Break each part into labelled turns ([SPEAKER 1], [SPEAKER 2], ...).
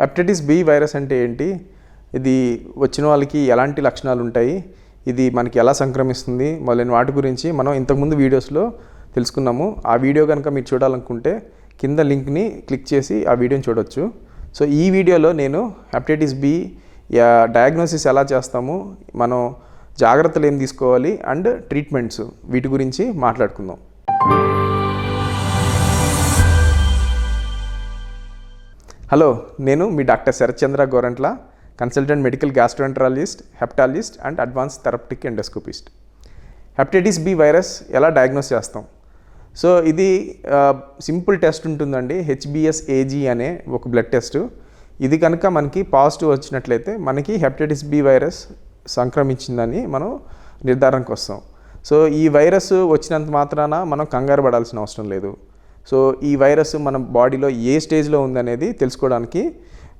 [SPEAKER 1] Hepatitis B virus అంటే ఏంటి? ఇది వచ్చిన వాళ్ళకి ఎలాంటి లక్షణాలు ఉంటాయి? ఇది మనకి ఎలా సంక్రమిస్తుంది? మొదలైన వాటి గురించి మనం ఇంతకుముందు వీడియోస్లో తెలుసుకున్నాము. ఆ వీడియో కనుక మీరు చూడాలనుకుంటే కింద లింక్ని క్లిక్ చేసి ఆ వీడియోని చూడొచ్చు. సో ఈ వీడియోలో నేను హెప్టైటిస్ బి డయాగ్నోసిస్ ఎలా చేస్తాము మనం జాగ్రత్తలు ఏం తీసుకోవాలి అండ్ ట్రీట్మెంట్స్ వీటి గురించి మాట్లాడుకుందాం. హలో నేను మీ doctor Sarathchandra Gorantla consultant medical gastroenterologist hepatologist and advance therapeutic endoscopist. Hepatitis B virus ఎలా డయాగ్నోస్ చేస్తాం? సో ఇది సింపుల్ టెస్ట్ ఉంటుందండి హెచ్బిఎస్ ఏజీ అనే ఒక బ్లడ్ టెస్ట్. ఇది కనుక మనకి పాజిటివ్ వచ్చినట్లయితే మనకి హెప్టైటిస్ బి వైరస్ సంక్రమించిందని మనం నిర్ధారణకు వస్తాం. సో ఈ వైరస్ వచ్చినంత మాత్రాన మనం కంగారు పడాల్సిన అవసరం లేదు. సో ఈ వైరస్ మన బాడీలో ఏ స్టేజ్లో ఉందనేది తెలుసుకోవడానికి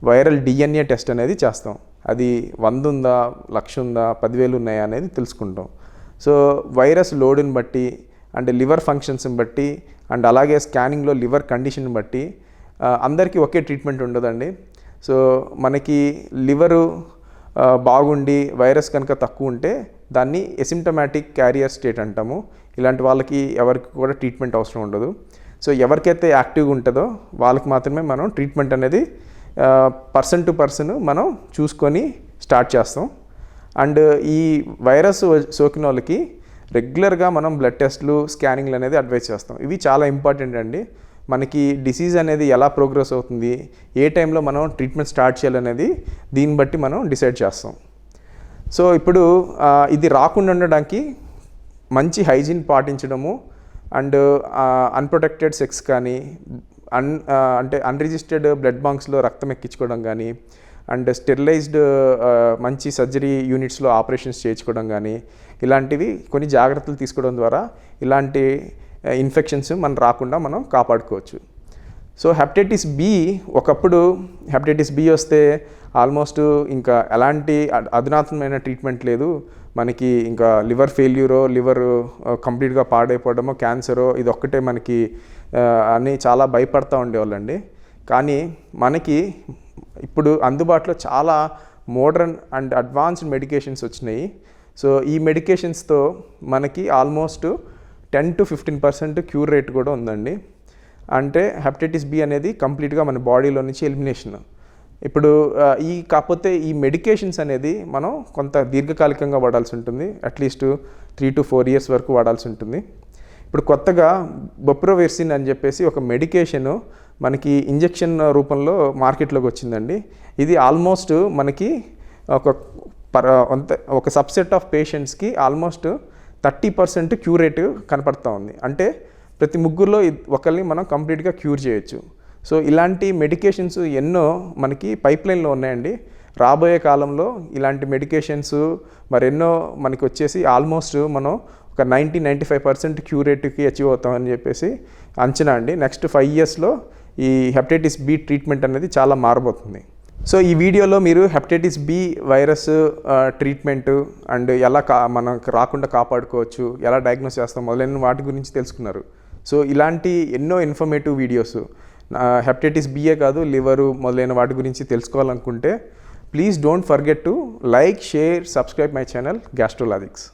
[SPEAKER 1] వైరల్ డిఎన్ఏ టెస్ట్ అనేది చేస్తాం. అది వంద ఉందా లక్ష ఉందా పదివేలు ఉన్నాయా అనేది తెలుసుకుంటాం. సో వైరస్ లోడుని బట్టి అండ్ లివర్ ఫంక్షన్స్ని బట్టి అండ్ అలాగే స్కానింగ్లో లివర్ కండిషన్ బట్టి అందరికీ ఒకే ట్రీట్మెంట్ ఉండదండి. సో మనకి లివరు బాగుండి వైరస్ కనుక తక్కువ ఉంటే దాన్ని ఎసిమ్టమాటిక్ క్యారియర్ స్టేట్ అంటాము. ఇలాంటి వాళ్ళకి ఎవరికి కూడా ట్రీట్మెంట్ అవసరం ఉండదు. సో ఎవరికైతే యాక్టివ్గా ఉంటుందో వాళ్ళకి మాత్రమే మనం ట్రీట్మెంట్ అనేది పర్సన్ టు పర్సన్ మనం చూసుకొని స్టార్ట్ చేస్తాం. అండ్ ఈ వైరస్ సోకిన వాళ్ళకి రెగ్యులర్గా మనం బ్లడ్ టెస్ట్లు స్కానింగ్లు అనేది అడ్వైస్ చేస్తాం. ఇవి చాలా ఇంపార్టెంట్ అండి. మనకి డిసీజ్ అనేది ఎలా ప్రోగ్రెస్ అవుతుంది ఏ టైంలో మనం ట్రీట్మెంట్ స్టార్ట్ చేయాలనేది దీన్ని బట్టి మనం డిసైడ్ చేస్తాం. సో ఇప్పుడు ఇది రాకుండా ఉండడానికి మంచి హైజీన్ పాటించడము అండ్ అన్ప్రొటెక్టెడ్ సెక్స్ కానీ అన్ అంటే అన్రిజిస్టర్డ్ బ్లడ్ బాంక్స్లో రక్తం ఎక్కించుకోవడం కానీ అండ్ స్టెరిలైజ్డ్ మంచి సర్జరీ యూనిట్స్లో ఆపరేషన్స్ చేయించుకోవడం కానీ ఇలాంటివి కొన్ని జాగ్రత్తలు తీసుకోవడం ద్వారా ఇలాంటి ఇన్ఫెక్షన్స్ మనం రాకుండా మనం కాపాడుకోవచ్చు. సో హెప్టైటిస్ బి ఒకప్పుడు హెప్టైటిస్ బి వస్తే ఆల్మోస్ట్ ఇంకా ఎలాంటి అధునాతనమైన ట్రీట్మెంట్ లేదు. మనకి ఇంకా లివర్ ఫెయిల్యూరో లివర్ కంప్లీట్గా పాడైపోవడమో క్యాన్సరో ఇది ఒక్కటే మనకి అని చాలా భయపడతా ఉండేవాళ్ళండి. కానీ మనకి ఇప్పుడు అందుబాటులో చాలా మోడర్న్ అండ్ అడ్వాన్స్డ్ మెడికేషన్స్ వచ్చినాయి. సో ఈ మెడికేషన్స్తో మనకి almost ten to fifteen percent cure rate కూడా ఉందండి. అంటే హెపటైటిస్ బి అనేది కంప్లీట్గా మన బాడీలో నుంచి ఎలిమినేషన్. ఇప్పుడు ఈ కాకపోతే ఈ మెడికేషన్స్ అనేది మనం కొంత దీర్ఘకాలికంగా వాడాల్సి ఉంటుంది. At least three to four years వరకు వాడాల్సి ఉంటుంది. ఇప్పుడు కొత్తగా బొప్రోవెర్సిన్ అని చెప్పేసి ఒక మెడికేషను మనకి ఇంజెక్షన్ రూపంలో మార్కెట్లోకి వచ్చిందండి. ఇది ఆల్మోస్ట్ మనకి ఒక పర్ ఒక సబ్సెట్ ఆఫ్ పేషెంట్స్కి almost thirty percent cure rate కనపడుతూ కనపడతా ఉంది. అంటే ప్రతి ముగ్గురులో ఒకరిని మనం కంప్లీట్గా క్యూర్ చేయొచ్చు. సో ఇలాంటి మెడికేషన్స్ ఎన్నో మనకి పైప్లైన్లో ఉన్నాయండి. రాబోయే కాలంలో ఇలాంటి మెడికేషన్స్ మరెన్నో మనకి వచ్చేసి ఆల్మోస్ట్ మనం ఒక నైంటీ నైంటీ ఫైవ్ పర్సెంట్ క్యూరేట్కి అచీవ్ అవుతామని చెప్పేసి అంచనా అండి. నెక్స్ట్ ఫైవ్ ఇయర్స్లో ఈ హెపటైటిస్ బి ట్రీట్మెంట్ అనేది చాలా మారబోతుంది. సో ఈ వీడియోలో మీరు hepatitis B virus treatment and ఎలా కా మనం రాకుండా కాపాడుకోవచ్చు ఎలా డయాగ్నోస్ చేస్తాం మొదలైన వాటి గురించి తెలుసుకున్నారు. సో ఇలాంటి ఎన్నో ఇన్ఫర్మేటివ్ వీడియోస్ హెప్టైటిస్ బిఏ కాదు లివరు మొదలైన వాటి గురించి తెలుసుకోవాలనుకుంటే please don't forget to like share subscribe my channel Gastrologix